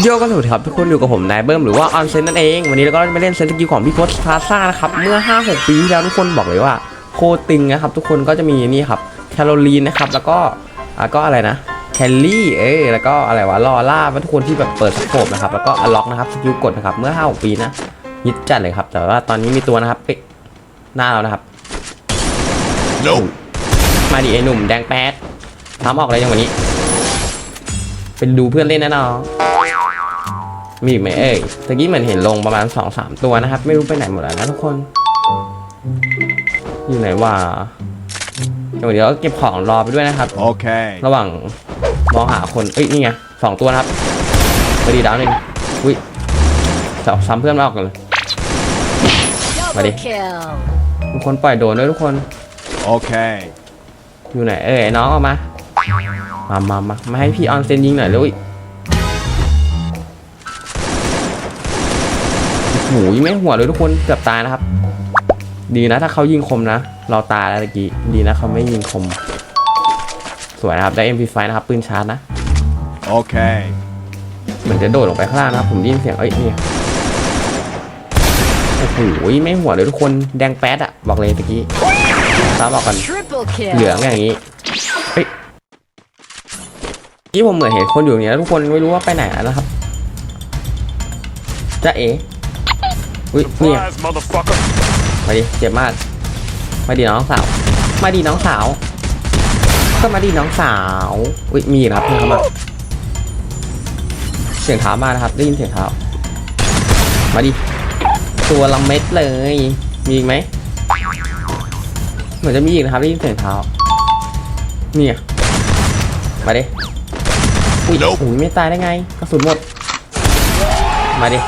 โยก็สวัสดีครับทุกคนอยู่กับผมนายเบิ้มหรือว่าออนเซนนั่นเองวันนี้เราก็จะไปเล่นเซนสกิลของพี่พศพาซ่านะครับเมื่อ 5-6 ปีที่แล้วทุกคนบอกเลยว่าโคตรตึงนะครับทุกคนก็จะมีนี่ครับแคโรลีนนะครับแล้วก็อ่าก็อะไรนะแคลลี่เอ้ยแล้วก็อะไรวะลอล่าทุกคนที่แบบเปิดสโคปนะครับแล้วก็อล็อกนะครับสกิลกดนะครับเมื่อ 5-6 ปีนะยิดจัดเลยครับแต่ว่าตอนนี้มีตัวนะครับเป๊ะหน้าเรานะครับ Nope. มาดิไอ้หนุ่มแดงแป๊ดทำออกอะไรอย่างวันนี้ เป็นดูเพื่อนเล่นนะน้อง มีอีกไหมเอ่ยตะกี้เหมือนเห็นลงประมาณสองสามตัวนะครับ ไม่รู้ไปไหนหมดแล้วนะทุกคน อยู่ไหนวะเดี๋ยวเดี๋ยวเก็บของรอไปด้วยนะครับ Okay. ระหว่างมองหาคนเอ้ยนี่ไงสองตัวนะครับพอดีดาวหนึ่งอุ้ยจะซ้ำเพื่อนมาออกกันเลย Double Ready? kill. ทุกคนปล่อยโดนด้วยทุกคน Okay. อยู่ไหนเอ้ยน้องออกมา มามามามาให้พี่ออนเซนยิงหน่อยเลย อุ๊ยโอ้โหยิงไม่หัวเลยทุกคนเกือบตายนะครับ ดีนะถ้าเขายิงคมนะ เราตายแล้วตะกี้ ดีนะเขาไม่ยิงคม สวยนะครับได้ MP5 นะครับปืนชาร์จนะ Okay. เหมือนจะโดดลงไปข้างล่างนะครับ ผมได้ยินเสียง เอ้ยนี่โอ้โหไม่หัวเลยทุกคนแดงแป๊ดอะบอกเลยตะกี้ตามบอกกัน Triple kill. เหลืองอย่างนี้เฮ้ยนี่ผมเหมือนเห็นคนอยู่อย่างนี้แล้วทุกคนไม่รู้ว่าไปไหนแล้วนะครับจะเอ๋ อุ้ยเนี่ย Surprise, motherfucker. มาดิเจ็บมาก มาดิน้องสาว มาดิน้องสาว ก็มาดิน้องสาว อุ้ยมีอีกนะครับเพื่อนเข้ามา เสียงเท้ามานะครับ ได้ยินเสียงเท้า มาดิ ตัวละเม็ดเลย มีอีกไหม เหมือนจะมีอีกนะครับได้ยินเสียงเท้า เนี่ย มาดิ อุ้ย Nope อุ้ยไม่ตายได้ไง กระสุนหมด มาดิ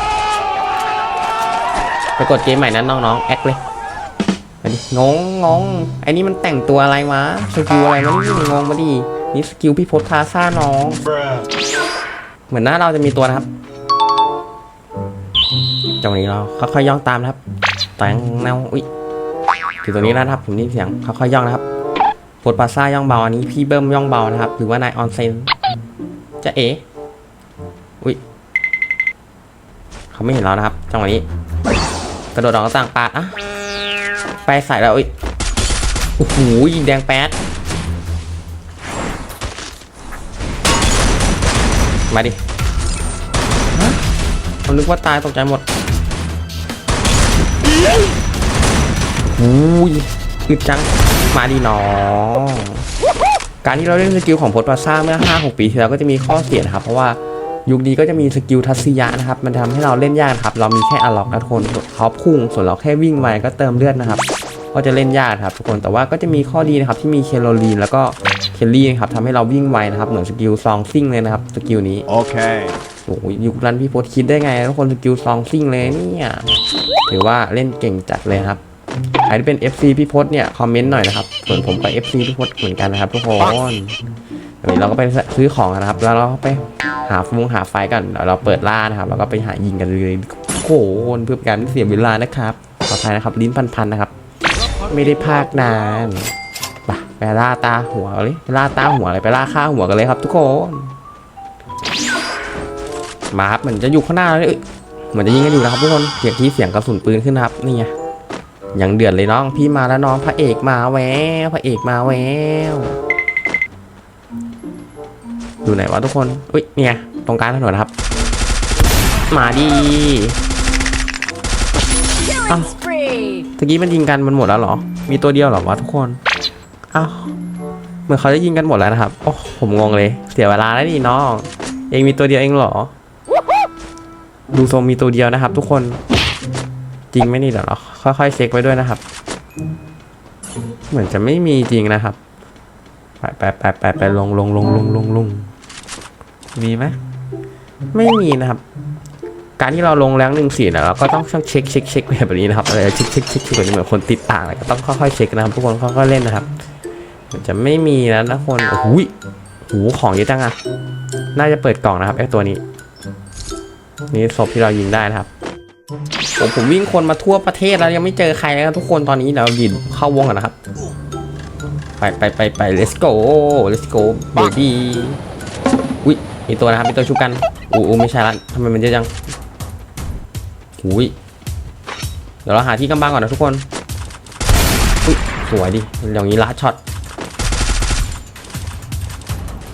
ไปกดเกมใหม่นั้นน้องๆแอคเลยมาดิงงงงไอ้นี่มันแต่งตัวอะไรวะสกิลอะไรวะนี่งงมาดินี่สกิลพี่พศพาซ่าน้องเหมือนหน้าเราจะมีตัวนะครับจังหวะนี้เราค่อยๆย่องตามนะครับแต่งแนวอุ้ยถึงตัวนี้แล้วนะครับผมได้ยินเสียงค่อยๆย่องนะครับโพดปาซ่าย่องเบาอันนี้พี่เบิ้มย่องเบานะครับ หรือว่านายออนเซนจะเอ๋อุ้ยเขาไม่เห็นเรานะครับจังหวะนี้ กระโดดออกหน้าต่างปาดอะไปใส่แล้วอุ้ยโอ้โหยิงแดงแป๊ดมาดิผมนึกว่าตายตกใจหมดหูยอึดจัง มาดีน้องการที่เราเล่นสกิลของโพสปาซ่าเมื่อ 5-6 ปีที่แล้วก็จะมีข้อเสียนะครับ เพราะว่า ยุคนี้ก็จะมีสกิลทัศยะนะครับ มันทำให้เราเล่นยากนะครับ เรามีแค่อล็อกนะทุกคนเขาพุ่ง ส่วนเราแค่วิ่งไวก็เติมเลือดนะครับ ก็จะเล่นยากครับทุกคน แต่ว่าก็จะมีข้อดีนะครับที่มีเคโรลีนแล้วก็เคลลี่นะครับทำให้เราวิ่งไวนะครับ เหมือนสกิลซองซิ่งเลยนะครับ สกิลนี้ Okay. โอ้ยยุคนั้นพี่พศคิดได้ไงทุกคนสกิลซองซิ่งเลยเนี่ยถือว่าเล่นเก่งจัดเลยนะครับใครที่เป็น FC พี่พศเนี่ยคอมเมนต์หน่อยนะครับ ส่วนผมก็ FC พี่พศเหมือนกันนะครับทุกคน เดี๋ยวเราก็ไปซื้อของนะครับ แล้วเราไปหาฟงหาไฟกันเดี๋ยวเราเปิดล่านะครับ แล้วก็ไปหายิงกันเลยโอ้โหเพื่อการเสียเวลานะครับขออภัยนะครับ ลิ้นพันๆนะครับ ไม่ได้พากนานไปไปล่าตาหัวเลยไปล่าตาหัวเลยไปล่าข้าหัวกันเลยครับ ทุกคนมาครับเหมือนจะอยู่ข้างหน้าเลยเหมือนจะยิงกันอยู่นะครับทุกคนเสียงที่เสียงกระสุนปืนขึ้นนะครับนี่ไงยังเดือดเลยน้องพี่มาแล้วน้องพระเอกมาแววพระเอกมาแวว อยู่ไหนวะทุกคนอุ้ยเนี่ยตรงกลางถนนครับ มาดี Killing Oh. spree. ตะกี้มันยิงกันมันหมดแล้วเหรอ มีตัวเดียวเหรอวะทุกคนอ้าวเหมือนเขาจะยิงกันหมดแล้วนะครับ โอ้ผมงงเลย เสียเวลาแล้วนี่น้อง เองมีตัวเดียวเองเหรอ ดูทรงมีตัวเดียวนะครับ ทุกคน จริงไหมนี่เดี๋ยวเราค่อยๆเช็คไว้ด้วยนะครับ เหมือนจะไม่มีจริงนะครับ ไปไปไปไปไปลงลงลงลงลงลง มีไหมไม่มีนะครับ การที่เราลงแรงหนึ่งสี่นะเราก็ต้องเช็คเช็คเช็คแบบนี้นะครับอะไรเช็คเช็คเช็คแบบนี้เหมือนคนติดต่างอะไรก็ต้องค่อยๆเช็คนะครับทุกคนค่อยๆเล่นนะครับ มันจะไม่มีนะทุกคนโอ้โหยโอ้โหของเยอะจังอะน่าจะเปิดกล่องนะครับไอ้ตัวนี้ นี่ศพที่เรายิงได้นะครับผมผมวิ่งคนมาทั่วประเทศแล้วยังไม่เจอใครเลยนะทุกคนตอนนี้เรายินเข้าวงกันนะครับ ไปไปไปไป let's go let's go baby มีตัวนะครับมีตัวชุบกันอู้อู้ไม่ใช่ละทำไมมันเยอะจังอุ้ยเดี๋ยวเราหาที่กำบังก่อนนะทุกคนอุ้ยสวยดิอย่างนี้ลัดช็อต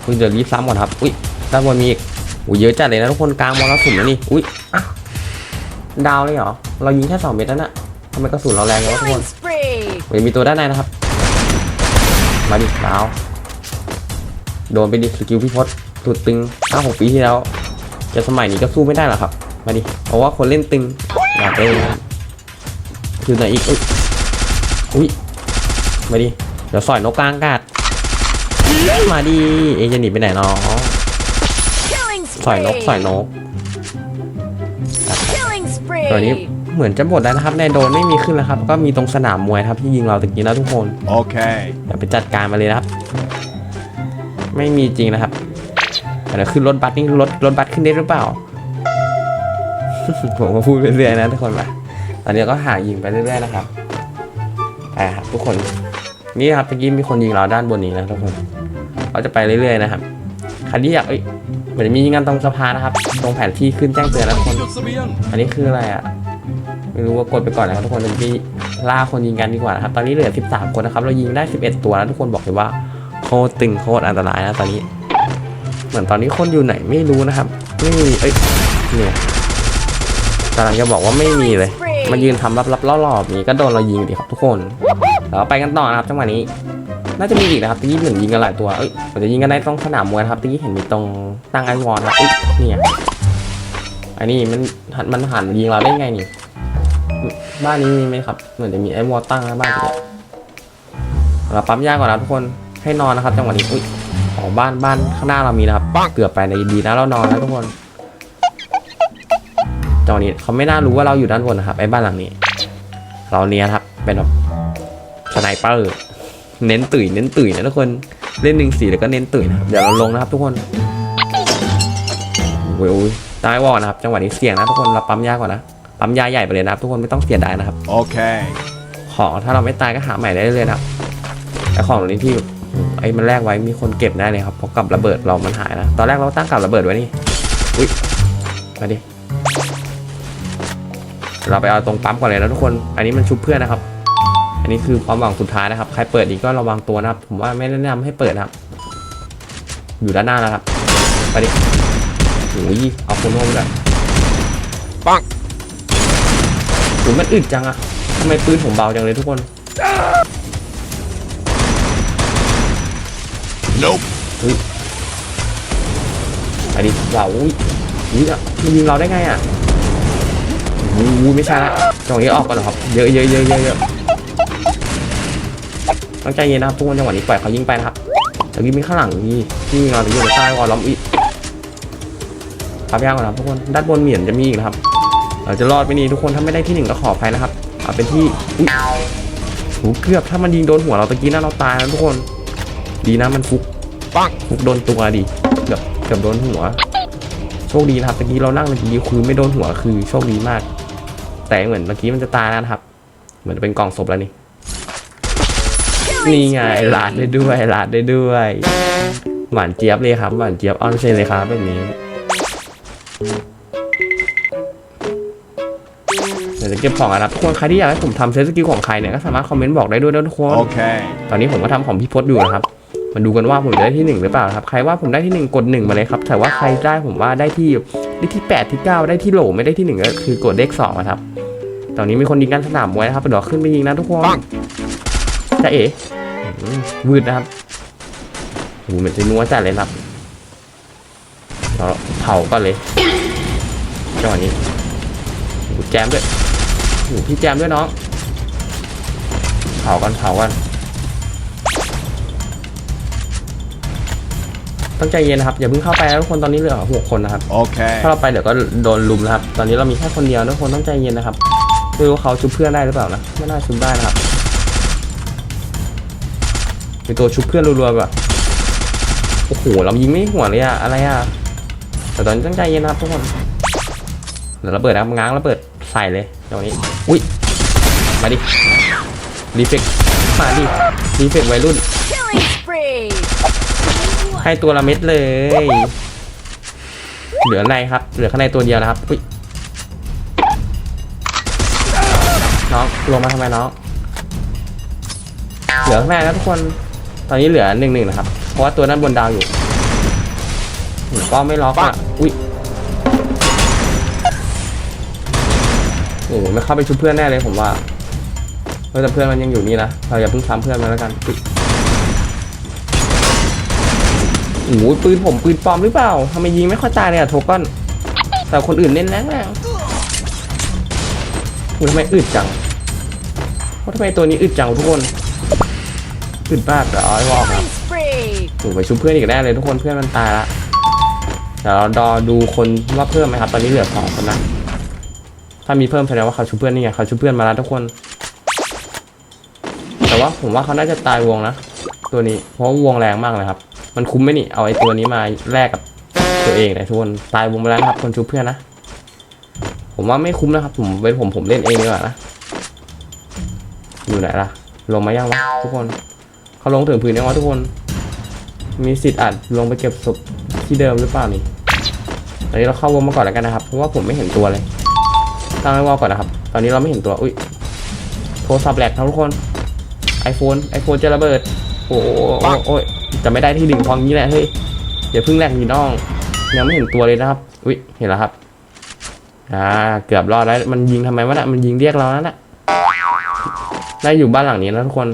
อุ้ยเดี๋ยวรีบซ้ำก่อนครับอุ้ยด้านบนมีอีกอุ้ยเยอะจัดเลยนะทุกคนกลางมองกระสุนแล้วนี่อุ้ยอะดาวเลยเหรอเรายิงแค่สองเม็ดนั่นน่ะทำไมกระสุนเราแรงเลยวะทุกคน Killing spree. เฮ้ยมีตัวด้านในนะครับ มาดิดาวโดนไปดิสกิลพี่พศ ตุดตึงห้าหกปีที่แล้ว จะสมัยนี้ก็สู้ไม่ได้หรอกครับ มาดิ เพราะว่าคนเล่นตึงอยากเล่นนะครับคือไหนอีกอุ้ยอุ้ย มาดิ เดี๋ยวสอยนกกลางอากาศมาดิ เองจะหนีไปไหนน้อง Killing สอยนก spree. สอยนก Killing spree. ตัวนี้เหมือนจะหมดแล้วนะครับในโดนไม่มีขึ้นแล้วครับ ก็มีตรงสนามมวยครับที่ยิงเราตะกี้นะทุกคน Okay. เดี๋ยวไปจัดการมาเลยนะครับ ไม่มีจริงนะครับ เดี๋ยวขึ้นรถบัสนี่รถรถบัสขึ้นได้หรือเปล่า ผมก็พูดไปเรื่อยนะทุกคนมาตอนนี้ก็หายิงไปเรื่อยๆนะครับไปครับทุกคน นี่ครับเมื่อกี้มีคนยิงเราด้านบนนี้นะทุกคนเราจะไปเรื่อยๆนะครับใครที่อยากเอ้ยเหมือนมีงานตรงสะพานนะครับ ตรงแผนที่ขึ้นแจ้งเตือนนะทุกคนอันนี้คืออะไรอะไม่รู้ว่ากดไปก่อนนะครับทุกคนจะไปล่าคนยิงกันดีกว่านะครับ ตอนนี้เหลือ 13 คนนะครับ เรายิงได้ 11 ตัวแล้วทุกคนบอกเลยว่าโคตรตึงโคตรอันตรายนะตอนนี้ เหมือนตอนนี้คนอยู่ไหนไม่รู้นะครับ ไม่มีเอ้ยเนี่ยกำลังจะบอกว่าไม่มีเลย มันยืนทำรับๆล่อๆแบบนี้ก็โดนเรายิงดิครับทุกคนเราไปกันต่อนะครับจังหวะนี้ น่าจะมีอีกนะครับตี้เหมือนยิงกันหลายตัวเอ้ยผมจะยิงกันได้ตรงสนามมวยครับตี้เห็นมีตรงตั้งไอวอลครับอุ๊ยเนี่ยอันนี้มันหันมันหันยิงเราได้ไงนี่บ้านนี้มีไหมครับ เหมือนจะมีไอวอลตั้งนะบ้านนี้เราปั๊มยาก่อนนะทุกคนให้นอนนะครับจังหวะนี้อุ้ย อ๋อบ้านบ้านข้างหน้าเรามีนะครับเกือบไปในดีนะเรานอนแล้วทุกคนจังหวะนี้เขาไม่น่ารู้ว่าเราอยู่ด้านบนนะครับไอ้บ้านหลังนี้ เราเนี้ยครับ เป็นแบบสไนเปอร์เน้นตื่นเน้นตื่นนะทุกคนเล่นหนึ่งสี่แล้วก็เน้นตื่นนะครับเดี๋ยวเราลงนะครับทุกคนโอ้ยโอ้ยตายวอลนะครับ จังหวะนี้เสี่ยงนะทุกคนเราปั๊มยาก่อนนะปั๊มยาใหญ่ไปเลยนะครับ ทุกคนไม่ต้องเสียดายนะครับ Okay. ของถ้าเราไม่ตายก็หาใหม่ได้เลยนะครับไอของเหล่านี้ที่ ไอ้มันแลกไว้มีคนเก็บได้เลยครับเพราะกับระเบิดเรามันหายนะตอนแรกเราตั้งกับระเบิดไว้นี่อุ้ยมาดิเราไปเอาตรงปั๊มก่อนเลยนะทุกคน อันนี้มันชุบเพื่อนนะครับ อันนี้คือความหวังสุดท้ายนะครับ ใครเปิดอีกก็ระวังตัวนะครับ ผมว่าไม่แนะนำให้เปิดนะครับ อยู่ด้านหน้าแล้วครับ ไปดิโอ้ยเอาคนโน้มด้วยปังโอ้ยมันอึดจังอะทำไมปืนผมเบาจังเลยทุกคน Nope. อันนี้เราอุ้ยอุ้ยอะมันยิงเราได้ไงอะอู้ไม่ใช่ละจังหวะนี้ออกก่อนเหรอครับ เยอะเยอะเยอะเยอะเยอะต้องใจเย็นนะครับทุกคนจังหวะนี้ปล่อยเขายิงไปนะครับแต่ยิงมีข้างหลังนี่ที่ยิงเราจะอยู่ใต้วอลล้อมอีกพับยากก่อนะครับทุกคนด้านบนเหมียนจะมีอีกนะครับเราจะรอดไปนี่ทุกคนถ้าไม่ได้ที่หนึ่งก็ขออภัยนะครับเอาเป็นที่อุ้ยหูเกือบถ้ามันยิงโดนหัวเราตะกี้นะเราตายแล้วทุกคน ดีนะมันฟุกปังฟุกโดนตัวดิเกือบเกือบโดนหัว โชคดีนะครับตะกี้เรานั่งตะกี้คือไม่โดนหัวคือโชคดีมาก แต่เหมือนเมื่อกี้มันจะตายแล้วนะครับ เหมือนเป็นกล่องศพแล้วนี่ Killing นี่ไง spree. ลาดได้ด้วยลาดได้ด้วยหวานเจี๊ยบเลยครับหวานเจี๊ยบออนเซนเลยครับแบบนี้เดี๋ยวจะเก็บของอะครับทุกคนใครที่อยากให้ผมทำเซตสกิลของใครเนี่ยก็สามารถคอมเมนต์บอกได้ด้วยนะทุกคน Okay. ตอนนี้ผมก็ทำของพี่พศอยู่นะครับ มาดูกันว่าผมจะได้ที่หนึ่งหรือเปล่าครับ ใครว่าผมได้ที่หนึ่งกดหนึ่งมาเลยครับ แต่ว่าใครได้ผมว่าได้ที่ได้ที่แปดที่เก้าได้ที่โหลไม่ได้ที่หนึ่งก็คือกดเลขสองนะครับ ตอนนี้มีคนยิงกันสนามมวยนะครับเดี๋ยวขึ้นไปยิงนะทุกคนจะเอ๋อืมวืดนะครับโอ้โหเหมือนจะนัวจัดเลยครับเราเผาก่อนเลยจังหวะนี้แจมด้วยโอ้พี่แจมด้วยน้องเผากันเผากัน ต้องใจเย็นนะครับอย่าเพิ่งเข้าไปนะทุกคนตอนนี้เหลือหกคนนะครับ Okay. ถ้าเราไปเดี๋ยวก็โดนลุมนะครับ ตอนนี้เรามีแค่คนเดียวทุกคนต้องใจเย็นนะครับไม่รู้ว่าเขาชุบเพื่อนได้หรือเปล่านะไม่น่าชุบได้นะครับมีตัวชุบเพื่อนรัวๆแบบโอ้โหเรายิงไม่หัวเลยอะอะไรอะแต่ตอนนี้ต้องใจเย็นนะครับทุกคนเดี๋ยวระเบิดนะครับง้างระเบิดใส่เลยตรงนี้อุ้ยมาดิรีเฟกมาดิรีเฟกวัยรุ่น Killing spree. ให้ตัวละเม็ดเลย เหลือในครับ เหลือข้างในตัวเดียวนะครับอุ้ยน้องลงมาทำไมน้องเหลือข้างในแล้วทุกคน ตอนนี้เหลือหนึ่งหนึ่งนะครับ เพราะว่าตัวด้านบนดาวอยู่ผมก็ไม่ล็อกอะ อุ้ยโอ้โหไม่เข้าไปชุบเพื่อนแน่เลยผมว่าเฮ้ยแต่เพื่อนมันยังอยู่นี่นะ เราอย่าเพิ่งซ้ำเพื่อนมันแล้วกัน โอ้โหปืนผมปืนปลอมหรือเปล่าทำไมยิงไม่ค่อยตายเลยอะโทก้อนแต่คนอื่นเน้นแรงแรงโอ้โหทำไมอึดจังว่าทำไมตัวนี้อึดจังทุกคนอึดมากเดี๋ยวเอาไอ้วอกครับ Killing spree. โอ้โหไปชุบเพื่อนอีกแน่เลยทุกคนเพื่อนมันตายละเดี๋ยวเรารอดูคนว่าเพิ่มไหมครับ ตอนนี้เหลือสองคนนะถ้ามีเพิ่มแสดงว่าเขาชุบเพื่อนนี่ไงเขาชุบเพื่อนมาแล้วทุกคน แต่ว่าผมว่าเขาน่าจะตายวงนะ ตัวนี้เพราะว่าวงแรงมากเลยครับ มันคุ้มไหมนี่ เอาไอ้ตัวนี้มาแลกกับตัวเองเลยทุกคน ตายวงไปแล้วครับคนชุบเพื่อนนะ ผมว่าไม่คุ้มนะครับ ผมเป็นผมผมเล่นเองดีกว่านะ อยู่ไหนล่ะ ลงมายังวะทุกคน เขาลงถึงพื้นยังวะทุกคน มีสิทธิ์อาจลงไปเก็บศพที่เดิมหรือเปล่านี่ตอนนี้เราเข้าวงมาก่อนแล้วกันนะครับ เพราะว่าผมไม่เห็นตัวเลย ตั้งไว้วอลก่อนนะครับ ตอนนี้เราไม่เห็นตัว อุ้ย โทรศัพท์แหลกครับทุกคน iPhone iPhone จะระเบิด โอ้โหโอ้โหโอ้ย จะไม่ได้ที่ดึงพองนี้แหละเฮ้ยอย่าเพิ่งแหลกนีน้อง ยังไม่เห็นตัวเลยนะครับ อุ้ยเห็นแล้วครับอ่าเกือบรอดแล้วมันยิงทำไมวะน่ะมันยิงเรียกเราแล้วน่ะได้อยู่บ้านหลังนี้นะทุกคน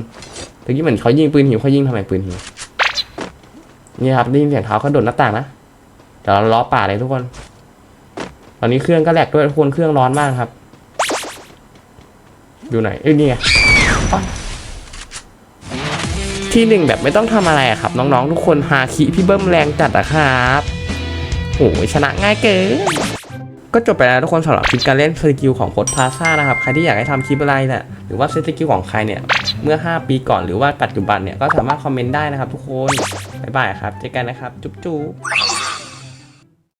ตะกี้เหมือนเขายิงปืนหิวเขายิงทำไมปืนหิวนี่ครับได้ยินเสียงเท้าเขาโดดหน้าต่างนะเดี๋ยวเราล้อป่าเลยทุกคน ตอนนี้เครื่องก็แหลกด้วยทุกคนเครื่องร้อนมากครับ ดูไหน่อยเอ้ยนี่ไง ที่หนึ่งแบบไม่ต้องทำอะไรอะครับ น้องๆ ทุกคนฮาคิพี่เบิ้มแรงจัดอะครับโอ้ยชนะง่ายเกินก็จบไปแล้วทุกคนสำหรับคลิปการเล่นสกิลของโคดพาซ่านะครับใครที่อยากให้ทำคลิปอะไรเนี่ยหรือว่าเซตสกิลของใครเนี่ยเมื่อ 5 ปีก่อนหรือว่าปัจจุบันเนี่ยก็สามารถคอมเมนต์ได้นะครับทุกคนบ๊ายบายครับเจอกันนะครับ จุ๊บจุ๊บ